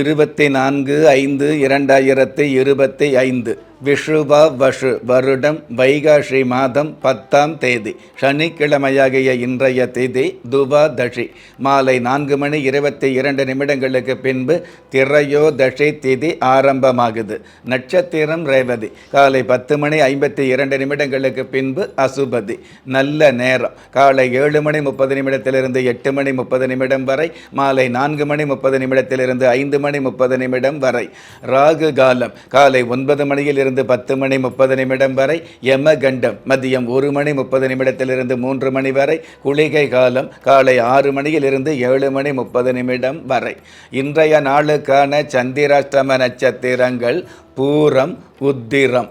இருபத்தி நான்கு ஐந்து இரண்டாயிரத்தி இருபத்தி ஐந்து. விஷுப வஷு வருடம் வைகாசி மாதம் பத்தாம் தேதி. சனிக்கிழமையாகிய இன்றைய திதி துபாதஷி மாலை நான்கு மணி இருபத்தி இரண்டு நிமிடங்களுக்கு பின்பு திரையோதஷி திதி ஆரம்பமாகுது. நட்சத்திரம் ரேவதி. காலை பத்து மணி ஐம்பத்தி இரண்டு நிமிடங்களுக்கு பின்பு அசுபதி. நல்ல நேரம். காலை ஏழு மணி முப்பது நிமிடத்திலிருந்து எட்டு மணி முப்பது நிமிடம் வரை மாலை நான்கு மணி முப்பது நிமிடத்திலிருந்து ஐந்து மணி முப்பது நிமிடம் வரை. ராகு காலம். காலை ஒன்பது மணியில் இருந்து பத்து மணி முப்பது நிமிடம் வரை யமகண்டம். மதியம் ஒரு மணி முப்பது நிமிடத்திலிருந்து மூன்று மணி வரை குளிகை காலம் காலை ஆறு மணியிலிருந்து ஏழு மணி முப்பது நிமிடம் வரை. இன்றைய நாளுக்கான சந்திராஷ்டம நட்சத்திரங்கள் பூரம் உத்திரம்.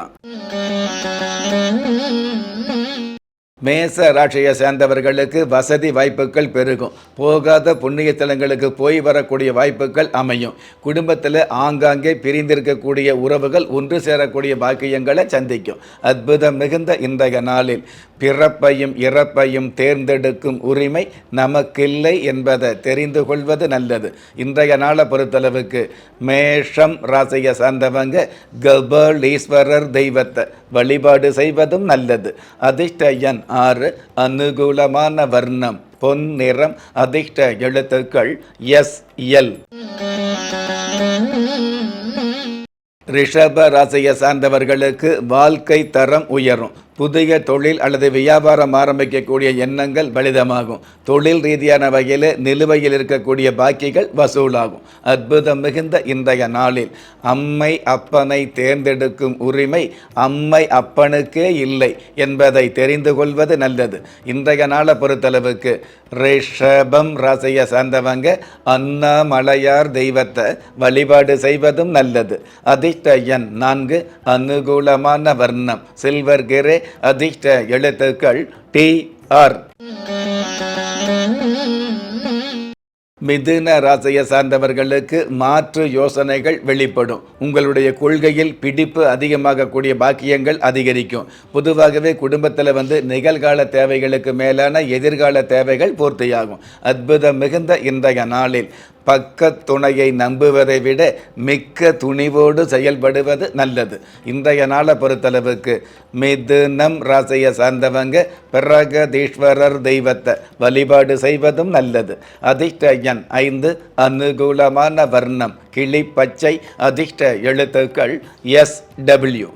が。மேச ராட்சியை சேர்ந்தவர்களுக்கு வசதி வாய்ப்புகள் பெருகும். போகாத புண்ணிய தலங்களுக்கு போய் வரக்கூடிய வாய்ப்புகள் அமையும். குடும்பத்தில் ஆங்காங்கே பிரிந்திருக்கக்கூடிய உறவுகள் ஒன்று சேரக்கூடிய பாக்கியங்களை சந்திக்கும். அற்புதம் மிகுந்த இன்றைய நாளில். பிறப்பையும் இறப்பையும் தேர்ந்தெடுக்கும் உரிமை நமக்கில்லை என்பதை தெரிந்து கொள்வது நல்லது. இன்றைய நாளை பொறுத்தளவுக்கு மேஷம் ராசியை சார்ந்தவங்க கபலீஸ்வரர் தெய்வத்தை வழிபாடு செய்வதும் நல்லது. அதிர்ஷ்ட எண் ஆறு அனுகூலமான வர்ணம் பொன் நிறம் அதிர்ஷ்ட எழுத்துக்கள் எஸ் எல். ரிஷப ராசியை சார்ந்தவர்களுக்கு வாழ்க்கை தரம் உயரும். புதிய தொழில் அல்லது வியாபாரம் ஆரம்பிக்கக்கூடிய எண்ணங்கள் பலிதமாகும். தொழில் ரீதியான வகையில் நிலுவையில் இருக்கக்கூடிய பாக்கிகள் வசூலாகும். அற்புதம் மிகுந்த இன்றைய நாளில். அம்மை அப்பனை தேர்ந்தெடுக்கும் உரிமை அம்மை அப்பனுக்கே இல்லை என்பதை தெரிந்து கொள்வது நல்லது. இன்றைய நாளை பொறுத்தளவுக்கு ரிஷபம் ராசியை சார்ந்தவங்க அண்ணாமலையார் தெய்வத்தை வழிபாடு செய்வதும் நல்லது. அதிர்ஷ்ட எண் நான்கு அனுகூலமான வர்ணம். சில்வர் கிரே அதிர்ஷ்ட எழுத்துக்கள் டி ஆர். மிதுன ராசியை சார்ந்தவர்களுக்கு மாற்று யோசனைகள் வெளிப்படும். உங்களுடைய கொள்கையில் பிடிப்பு அதிகமாகக்கூடிய பாக்கியங்கள் அதிகரிக்கும். பொதுவாகவே குடும்பத்தில் வந்து நிகழ்கால தேவைகளுக்கு மேலான எதிர்கால தேவைகள் பூர்த்தியாகும். அற்புதம் மிகுந்த இன்றைய நாளில். பக்கத் துணையை நம்புவதை விட மிக்க துணிவோடு செயல்படுவது நல்லது. இன்றைய நாளை பொறுத்தளவுக்கு மிதுனம் ராசியை சார்ந்தவங்க பிரகதீஸ்வரர் தெய்வத்தை வழிபாடு செய்வதும் நல்லது. அதிர்ஷ்ட எண் ஐந்து அனுகூலமான வர்ணம் கிளி பச்சை அதிர்ஷ்ட எழுத்துக்கள் எஸ் டபிள்யூ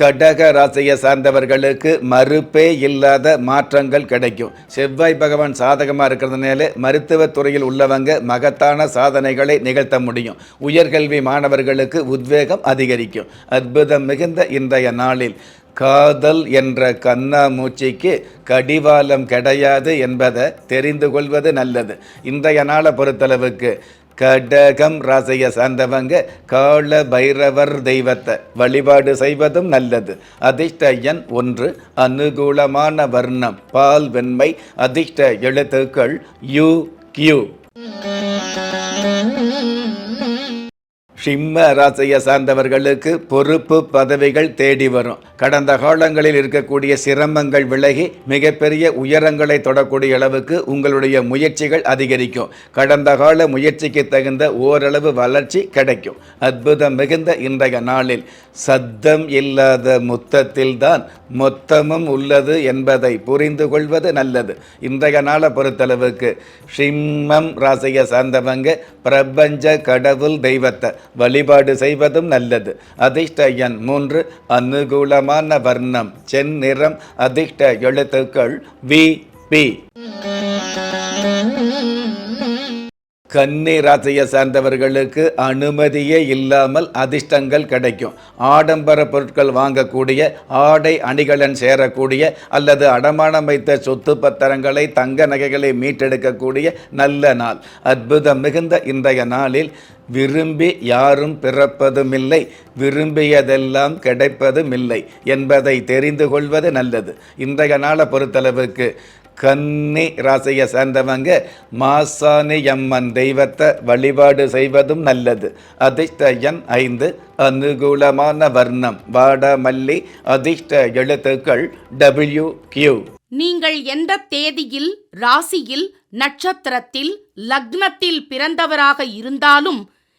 கடக ராசியை சார்ந்தவர்களுக்கு மறுப்பே இல்லாத மாற்றங்கள் கிடைக்கும். செவ்வாய் பகவான் சாதகமாக இருக்கிறதுனால மருத்துவத் துறையில் உள்ளவங்க மகத்தான சாதனைகளை நிகழ்த்த முடியும். உயர்கல்வி மாணவர்களுக்கு உத்வேகம் அதிகரிக்கும். அற்புதம் மிகுந்த இன்றைய நாளில் காதல் என்ற கண்ணாமூச்சிக்கு கடிவாளம் கிடையாது என்பதை தெரிந்து கொள்வது நல்லது. இன்றைய நாளை பொறுத்தளவுக்கு கடகம் ராசைய சார்ந்தவங்க கால பைரவர் தெய்வத்தை வழிபாடு செய்வதும் நல்லது. அதிர்ஷ்ட எண் ஒன்று அனுகூலமான வர்ணம் பால் வெண்மை அதிர்ஷ்ட எழுத்துக்கள் யு கியூ. சிம்ம ராசியை சார்ந்தவர்களுக்கு பொறுப்பு பதவிகள் தேடி வரும். கடந்த காலங்களில் இருக்கக்கூடிய சிரமங்கள் விலகி மிகப்பெரிய உயரங்களை தொடக்கூடிய அளவுக்கு உங்களுடைய முயற்சிகள் அதிகரிக்கும். கடந்த கால முயற்சிக்கு தகுந்த ஓரளவு வளர்ச்சி கிடைக்கும். அற்புதம் மிகுந்த இன்றைய நாளில். சத்தம் இல்லாத முத்தத்தில்தான் மொத்தமும் உள்ளது என்பதை புரிந்து கொள்வது நல்லது. இன்றைய நாளை பொறுத்தளவுக்கு சிம்மம் ராசியை சார்ந்தவங்க பிரபஞ்ச கடவுள் தெய்வத்தை வழிபாடு செய்வதும் நல்லது. அதிர்ஷ்ட எண் மூன்று அனுகூலமான வர்ணம் செந்நிறம் அதிர்ஷ்ட எழுத்துக்கள் வி பி. கன்னி ராசியை சார்ந்தவர்களுக்கு அனுமதியே இல்லாமல் அதிர்ஷ்டங்கள் கிடைக்கும். ஆடம்பர பொருட்கள் வாங்கக்கூடிய ஆடை அணிகலன் சேரக்கூடிய அல்லது அடமானம் வைத்த சொத்து பத்திரங்களை தங்க நகைகளை மீட்டெடுக்கக்கூடிய நல்ல நாள். அற்புதம் மிகுந்த இன்றைய நாளில் விரும்பி யாரும் பிறப்பதுமில்லை விரும்பியதெல்லாம் கிடைப்பதுமில்லை என்பதை தெரிந்து கொள்வது நல்லது. இன்றைய நாளை பொறுத்தளவுக்கு கன்னி ராசியை சேர்ந்தவங்க மாசாணி அம்மன் தெய்வத்தை வழிபாடு செய்வதும் நல்லது. அதிர்ஷ்ட எண் ஐந்து அனுகூலமான வர்ணம். வாடமல்லி அதிர்ஷ்ட எழுத்துக்கள் டபிள்யூ கியூ நீங்கள் எந்த தேதியில் ராசியில் நட்சத்திரத்தில் லக்னத்தில் பிறந்தவராக இருந்தாலும்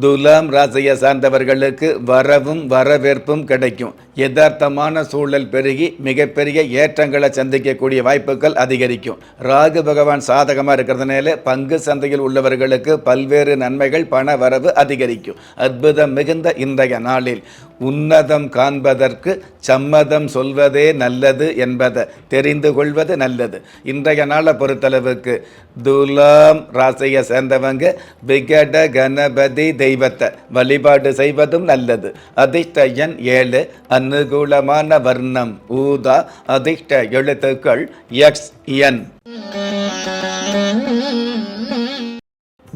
துலாம் ராசியை சார்ந்தவர்களுக்கு வரவும் வரவேற்பும் கிடைக்கும். யதார்த்தமான சூழல் பெருகி மிகப்பெரிய ஏற்றங்களை சந்திக்கக்கூடிய வாய்ப்புகள் அதிகரிக்கும். ராகு பகவான் சாதகமாக இருக்கிறதுனால பங்கு சந்தையில் உள்ளவர்களுக்கு பல்வேறு நன்மைகள் பண வரவு அதிகரிக்கும். அற்புதம் மிகுந்த இன்றைய நாளில். உன்னதம் காண்பதற்கு சம்மதம் சொல்வதே நல்லது என்பதை தெரிந்து கொள்வது நல்லது. இன்றைய நாளை பொறுத்தளவுக்கு துலாம் ராசியை சேர்ந்தவங்க விகட கணபதி தெய்வத்தை வழிபாடு செய்வதும் நல்லது. அதிர்ஷ்ட எண் ஏழு அனுகூலமான வர்ணம் ஊதா அதிர்ஷ்ட எழுத்துக்கள் எக்ஸ் என்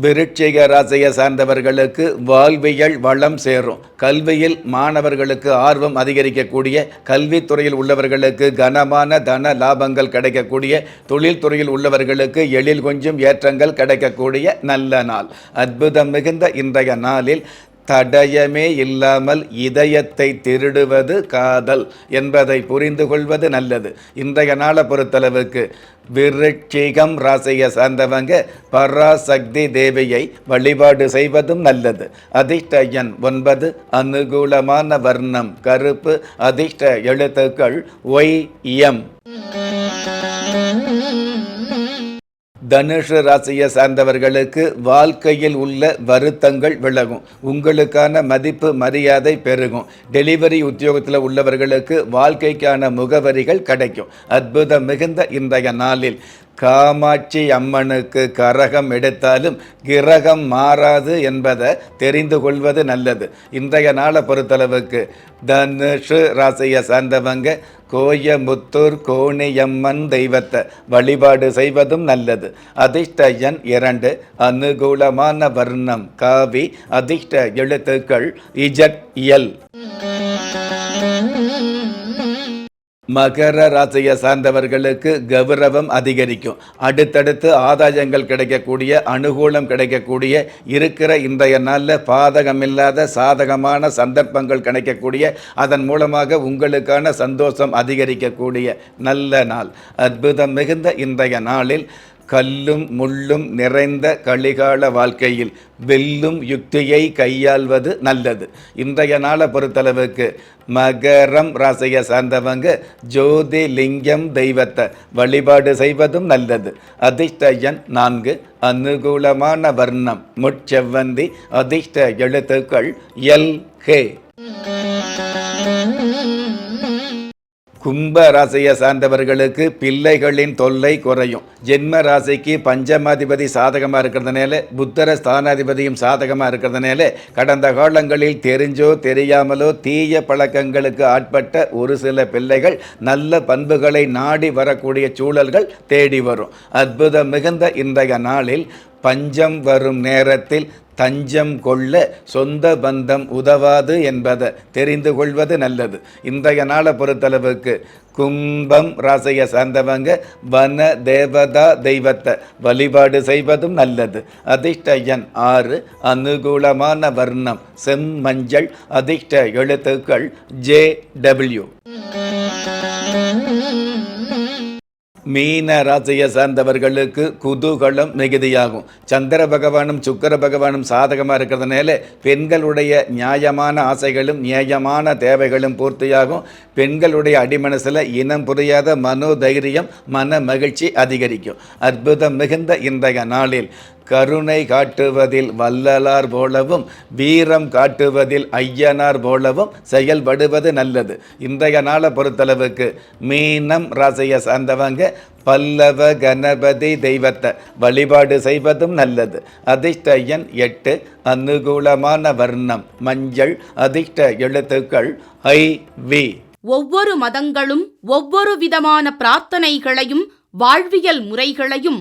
விருட்சிக ராசியை சார்ந்தவர்களுக்கு வாழ்வியல் வளம் சேரும். கல்வியில் மாணவர்களுக்கு ஆர்வம் அதிகரிக்கக்கூடிய கல்வித்துறையில் உள்ளவர்களுக்கு கனமான தன லாபங்கள் கிடைக்கக்கூடிய தொழில்துறையில் உள்ளவர்களுக்கு எழில் கொஞ்சம் ஏற்றங்கள் கிடைக்கக்கூடிய நல்ல நாள். அற்புதம் மிகுந்த இன்றைய நாளில் தடயமே இல்லாமல் இதயத்தை திருடுவது காதல் என்பதை புரிந்து கொள்வது நல்லது. இன்றைய நாளை பொறுத்தளவுக்கு விருட்சிகம் ராசியை சார்ந்தவங்க பராசக்தி தேவியை வழிபாடு செய்வதும் நல்லது. அதிர்ஷ்ட எண் ஒன்பது அனுகூலமான வர்ணம் கருப்பு அதிர்ஷ்ட எழுத்துக்கள் ஒய் எம். தனுஷ ராசியை சார்ந்தவர்களுக்கு வாழ்க்கையில் உள்ள வருத்தங்கள் விலகும். உங்களுக்கான மதிப்பு மரியாதை பெருகும். டெலிவரி உத்தியோகத்தில் உள்ளவர்களுக்கு வாழ்க்கைக்கான முகவரிகள் கிடைக்கும். அற்புதம் மிகுந்த இன்றைய நாளில். காமாட்சி அம்மனுக்கு கரகம் எடுத்தாலும் கிரகம் மாறாது என்பதை தெரிந்து கொள்வது நல்லது. இன்றைய நாளை பொறுத்தளவுக்கு தனுஷு ராசியை சார்ந்தவங்க கோயமுத்தூர் கோணியம்மன் தெய்வத்தை வழிபாடு செய்வதும் நல்லது. அதிர்ஷ்ட எண் இரண்டு அனுகூலமான வர்ணம் காவி அதிர்ஷ்ட எழுத்துக்கள் இஜட் எல் மகர ராசியை சார்ந்தவர்களுக்கு கௌரவம் அதிகரிக்கும். அடுத்தடுத்து ஆதாயங்கள் கிடைக்கக்கூடிய அனுகூலம் கிடைக்கக்கூடிய இருக்கிற இன்றைய நாளில் பாதகமில்லாத சாதகமான சந்தர்ப்பங்கள் கிடைக்கக்கூடிய அதன் மூலமாக உங்களுக்கான சந்தோஷம் அதிகரிக்கக்கூடிய நல்ல நாள். அற்புதம் மிகுந்த இன்றைய நாளில் கல்லும் முள்ளும் நிறைந்த கலிகால வாழ்க்கையில் வெல்லும் யுக்தியை கையாள்வது நல்லது. இன்றைய நாளை பொறுத்தளவுக்கு மகரம் ராசியை சார்ந்தவங்க ஜோதி லிங்கம் தெய்வத்தை வழிபாடு செய்வதும் நல்லது. அதிர்ஷ்ட எண் நான்கு. அனுகூலமான வர்ணம். முட்செவ்வந்தி. அதிர்ஷ்ட எழுத்துக்கள் எல் கே. கும்ப ராசியை சார்ந்தவர்களுக்கு பிள்ளைகளின் தொல்லை குறையும். ஜென்ம ராசிக்கு பஞ்சமாதிபதி சாதகமாக இருக்கிறதுனால புத்தர ஸ்தானாதிபதியும் சாதகமாக இருக்கிறதுனால கடந்த காலங்களில் தெரிஞ்சோ தெரியாமலோ தீய பழக்கங்களுக்கு ஆட்பட்ட ஒரு சில பிள்ளைகள் நல்ல பண்புகளை நாடி வரக்கூடிய சூழல்கள் தேடி வரும். அற்புதம் மிகுந்த இன்றைய நாளில் பஞ்சம் வரும் நேரத்தில் தஞ்சம் கொள்ள சொந்த பந்தம் உதவாது என்பதை தெரிந்து கொள்வது நல்லது. இன்றைய நாளை பொறுத்தளவுக்கு கும்பம் ராசியை சார்ந்தவங்க வன தேவதா தெய்வத்தை வழிபாடு செய்வதும் நல்லது. அதிர்ஷ்ட எண் ஆறு அனுகூலமான வர்ணம் செம்மஞ்சள் அதிர்ஷ்ட எழுத்துக்கள் ஜே டபிள்யூ. மீன ராசியை சார்ந்தவர்களுக்கு குதூகலம் மிகுதியாகும். சந்திர பகவானும் சுக்கர பகவானும் சாதகமாக இருக்கிறதுனால பெண்களுடைய நியாயமான ஆசைகளும் நியாயமான தேவைகளும் பூர்த்தியாகும். பெண்களுடைய அடிமனசில் இனம் புரியாத மனோதைரியம் மன மகிழ்ச்சி அதிகரிக்கும். அற்புதம் மிகுந்த இன்றைய நாளில் கருணை காட்டுவதில் வல்லலார் போலவும் வீரம் காட்டுவதில் ஐயனார் போலவும் செயல்படுவது நல்லது. இன்றைய நாளை பொறுத்தளவுக்கு மீனம் ராசியை சார்ந்தவங்க பல்லவ கணபதி தெய்வத்தை வழிபாடு செய்வதும் நல்லது. அதிர்ஷ்ட எண் எட்டு அனுகூலமான வர்ணம் மஞ்சள் அதிர்ஷ்ட எழுத்துக்கள் ஐ வி. ஒவ்வொரு மதங்களும் ஒவ்வொரு விதமான பிரார்த்தனைகளையும் வாழ்வியல் முறைகளையும்